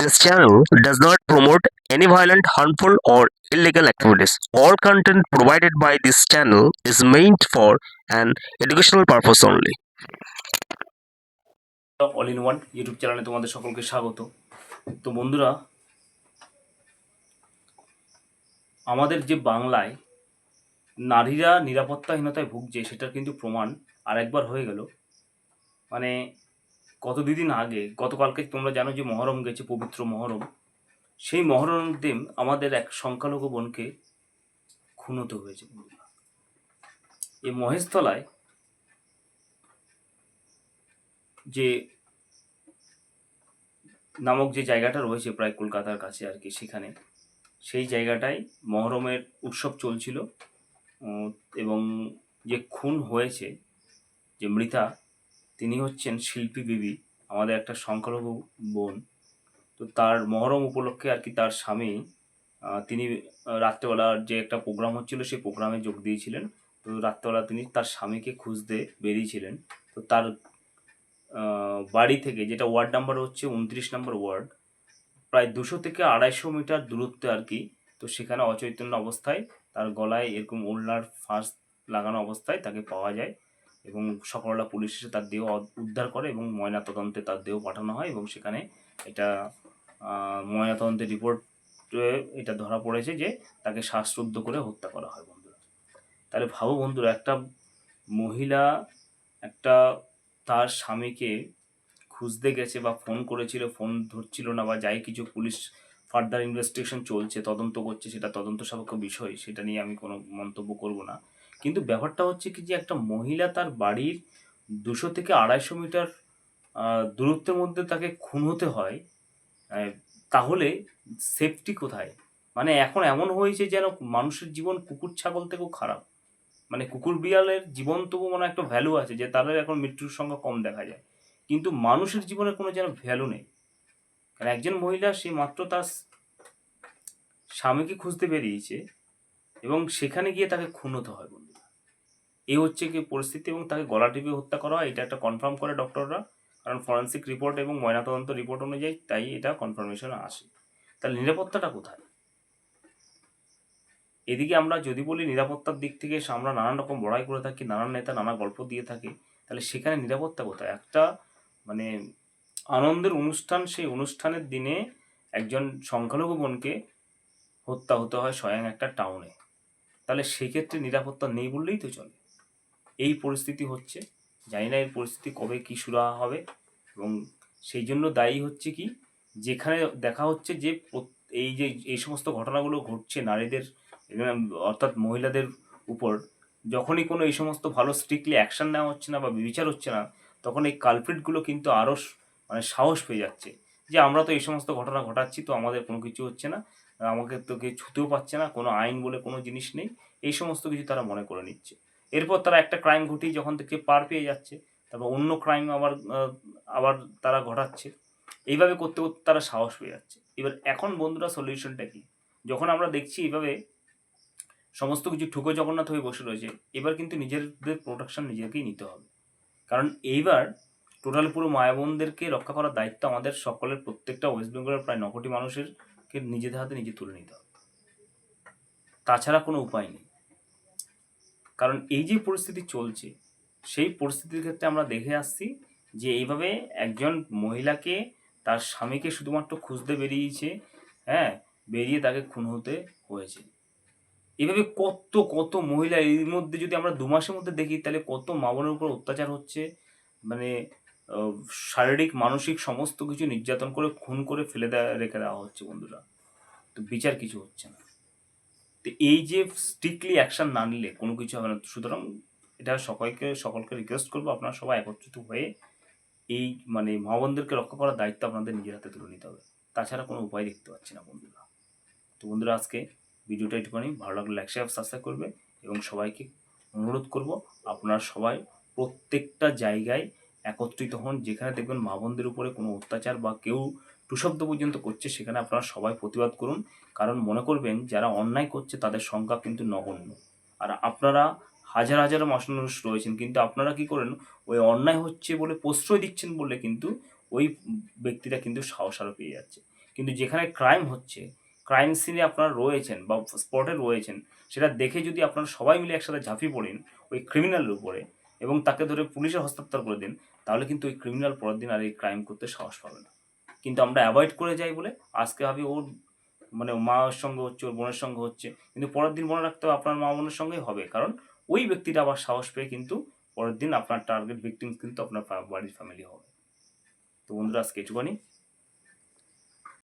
This channel does not promote any violent, harmful, or illegal activities. All content provided by this channel is meant for an educational purpose only. All in one YouTube চ্যানেলে তোমাদের সকলকে স্বাগত তো বন্ধুরা আমাদের যে বাংলায় নারীরা নিরাপত্তাহীনতায় ভুগছে সেটার কিন্তু প্রমাণ আরেকবার হয়ে গেল মানে গত দুদিন আগে, গতকালকে তোমরা জানো যে মহরম গেছে, পবিত্র মহরম, সেই মহরম দিন আমাদের এক সংখ্যালঘু বোনকে খুন হতে হয়েছে। এই মহেশতলায় যে নামক যে জায়গাটা রয়েছে প্রায় কলকাতার কাছে আর কি সেখানে, সেই জায়গাটায় মহরমের উৎসব চলছিল এবং যে খুন হয়েছে, যে মৃতা তিনি হচ্ছেন শিল্পী বিবি, আমাদের একটা সংখ্যালঘু বোন। তো তার মহরম উপলক্ষে আর কি তার স্বামী তিনি রাত্রেবেলার যে একটা প্রোগ্রাম হচ্ছিল সেই প্রোগ্রামে যোগ দিয়েছিলেন। তো রাত্রেবেলা তিনি তার স্বামীকে খুঁজতে বেরিয়েছিলেন। তো তার বাড়ি থেকে, যেটা ওয়ার্ড নাম্বার হচ্ছে উনত্রিশ নম্বর ওয়ার্ড, প্রায় দুশো থেকে আড়াইশো মিটার দূরত্বে আর কি, তো সেখানে অচৈতন্য অবস্থায় তার গলায় এরকম ওলনার ফাঁস লাগানো অবস্থায় তাকে পাওয়া যায়। এবং সকালবেলা পুলিশ এসে তার দেহ উদ্ধার করে এবং ময়নাতদন্তে তার দেহ পাঠানো হয় এবং সেখানে এটা ময়নাতদন্তের রিপোর্ট এটা ধরা পড়েছে যে তাকে শ্বাসরুদ্ধ করে হত্যা করা হয় বন্ধুরা। তাহলে ভাবো বন্ধুরা, একটা মহিলা একটা তার স্বামীকে খুঁজতে গেছে বা ফোন করেছিল ফোন ধরছিল না বা যাই কিছু পুলিশ ফার্দার ইনভেস্টিগেশন চলছে, তদন্ত করছে, সেটা তদন্ত সাপেক্ষ বিষয়, সেটা নিয়ে আমি কোনো মন্তব্য করব না। কিন্তু ব্যাপারটা হচ্ছে কি যে একটা মহিলা তার বাড়ির দুশো থেকে আড়াইশো মিটার দূরত্বের মধ্যে তাকে খুন হতে হয় তাহলে সেফটি কোথায়? মানে এখন এমন হয়েছে যেন মানুষের জীবন কুকুর ছাগল থেকেও খারাপ। মানে কুকুর বিড়ালের জীবন তবু মানে একটা ভ্যালু আছে, যে তাদের এখন মৃত্যুর সংখ্যা কম দেখা যায়। কিন্তু মানুষের জীবনে কোনো যেন ভ্যালু নেই। কারণ একজন মহিলা সে মাত্র তার স্বামীকে খুঁজতে বেরিয়েছে এবং সেখানে গিয়ে তাকে খুন হতে হয় বন্ধুরা এই হচ্ছে কি পরিস্থিতি এবং তাকে গলা টিপে হত্যা করা হয়, এটা একটা কনফার্ম করে ডক্টররা কারণ ফরেন্সিক রিপোর্ট এবং ময়নাতদন্ত রিপোর্ট অনুযায়ী তাই এটা কনফার্মেশন আসে। তাহলে নিরাপত্তাটা কোথায়? এদিকে আমরা যদি বলি নিরাপত্তার দিক থেকে আমরা নানান রকম বড়াই করে থাকি, নানান নেতা নানা গল্প দিয়ে থাকে, তাহলে সেখানে নিরাপত্তা কোথায়? একটা মানে আনন্দের অনুষ্ঠান, সেই অনুষ্ঠানের দিনে একজন সংখ্যালঘু বোনকে হত্যা হতে হয় স্বয়ং একটা টাউনে তাহলে সেক্ষেত্রে নিরাপত্তা নেই বললেই তো চলে। এই পরিস্থিতি হচ্ছে। জানি না এই পরিস্থিতি কবে কি শুরু হবে এবং সেই জন্য দায়ী হচ্ছে কি, যেখানে দেখা হচ্ছে যে এই যে, এই সমস্ত ঘটনাগুলো ঘটছে নারীদের, অর্থাৎ মহিলাদের উপর, যখনই কোনো এই সমস্ত ভালো স্ট্রিক্টলি অ্যাকশন নেওয়া হচ্ছে না বা বিচার হচ্ছে না, তখন এই কালপ্রিটগুলো কিন্তু আরও মানে সাহস পেয়ে যাচ্ছে যে আমরা তো এই সমস্ত ঘটনা ঘটাচ্ছি, তো আমাদের কোনো কিছু হচ্ছে না, আমাকে তো কেউ ছুতেও পাচ্ছে না, কোনো আইন বলে কোনো জিনিস নেই, এই সমস্ত কিছু তারা মনে করে নিচ্ছে। এরপর তারা একটা ক্রাইম ঘটিয়ে যখন থেকে পার পেয়ে যাচ্ছে, তারপর অন্য ক্রাইম আবার আবার তারা ঘটাচ্ছে। এইভাবে করতে করতে তারা সাহস পেয়ে যাচ্ছে। এবার এখন বন্ধুরা সলিউশনটা কী? যখন আমরা দেখছি এইভাবে সমস্ত কিছু ঠুকো জগন্নাথ হয়ে বসে রয়েছে, এবার কিন্তু নিজেদের প্রোটেকশন নিজেকেই নিতে হবে। কারণ এইবার টোটাল পুরো মায়াবনদেরকে রক্ষা করার দায়িত্ব আমাদের সকলের, প্রত্যেকটা ওয়েস্ট বেঙ্গলের প্রায় ন কোটি মানুষেরকে নিজেদের হাতে নিজে তুলে নিতে হবে। তাছাড়া কোনো উপায় নেই। কারণ এই যে পরিস্থিতি চলছে, সেই পরিস্থিতির ক্ষেত্রে আমরা দেখে আসছি যে এইভাবে একজন মহিলাকে তার স্বামীকে শুধুমাত্র খুঁজতে বেরিয়েছে হ্যাঁ বেরিয়ে তাকে খুন হতে হয়েছে। এভাবে কত কত মহিলা এর মধ্যে যদি আমরা দু মাসের মধ্যে দেখি, তাহলে কত মা বোনের উপর অত্যাচার হচ্ছে মানে শারীরিক, মানসিক সমস্ত কিছু নির্যাতন করে, খুন করে ফেলে দেওয়া রেখে দেওয়া হচ্ছে বন্ধুরা। তো বিচার কিছু হচ্ছে না। তো এই যে স্ট্রিক্টলি অ্যাকশন না নিলে কোনো কিছু হবে না। সুতরাং এটা সকলকে সকলকে রিকোয়েস্ট করব, আপনারা সবাই একত্রিত হয়ে এই মানে মা বোনদেরকে রক্ষা করার দায়িত্ব আপনাদের নিজের হাতে তুলে নিতে হবে। তাছাড়া কোনো উপায় দেখতে পাচ্ছি না বন্ধুরা। তো বন্ধুরা, আজকে ভিডিওটা একটুখানি ভালো লাগলে লাইক শেয়ার সাবস্ক্রাইব করবে এবং সবাইকে অনুরোধ করব, আপনারা সবাই প্রত্যেকটা জায়গায় একত্রিত হন। যেখানে দেখবেন মা উপরে কোনো অত্যাচার বা কেউ টুশব্দ পর্যন্ত করছে, সেখানে আপনারা সবাই প্রতিবাদ করুন। কারণ মনে করবেন, যারা অন্যায় করছে, তাদের সংখ্যা কিন্তু নগণ্য। আর আপনারা হাজার হাজার মানুষ রয়েছেন, কিন্তু আপনারা কি করেন? ওই অন্যায় হচ্ছে বলে প্রশ্রয় দিচ্ছেন বলে কিন্তু ওই ব্যক্তিটা কিন্তু সাহস আরও পেয়ে যাচ্ছে। কিন্তু যেখানে ক্রাইম হচ্ছে ক্রাইম সিনে আপনারা রয়েছেন বা স্পটে রয়েছেন, সেটা দেখে যদি আপনারা সবাই মিলে একসাথে ঝাঁপিয়ে পড়েন ওই ক্রিমিনালের উপরে এবং তাকে ধরে পুলিশে হস্তান্তর করে দেন, তাহলে কিন্তু ওই ক্রিমিনাল পরের দিন আর এই ক্রাইম করতে সাহস পাবে না। কিন্তু আমরা অ্যাভয়েড করে যাই বলে আজকে ভাবি ওর মানে মায়ের সঙ্গে হচ্ছে, ওর বোনের সঙ্গে হচ্ছে। কিন্তু পরের দিন মনে রাখতে হবে আপনার মা বোনের সঙ্গেই হবে, কারণ ওই ব্যক্তিটা আবার সাহস পেয়ে কিন্তু পরের দিন আপনার টার্গেট ভিক্টিম কিন্তু আপনার বাড়ির ফ্যামিলি হবে। তো বন্ধুরা, আজকে এটুখানি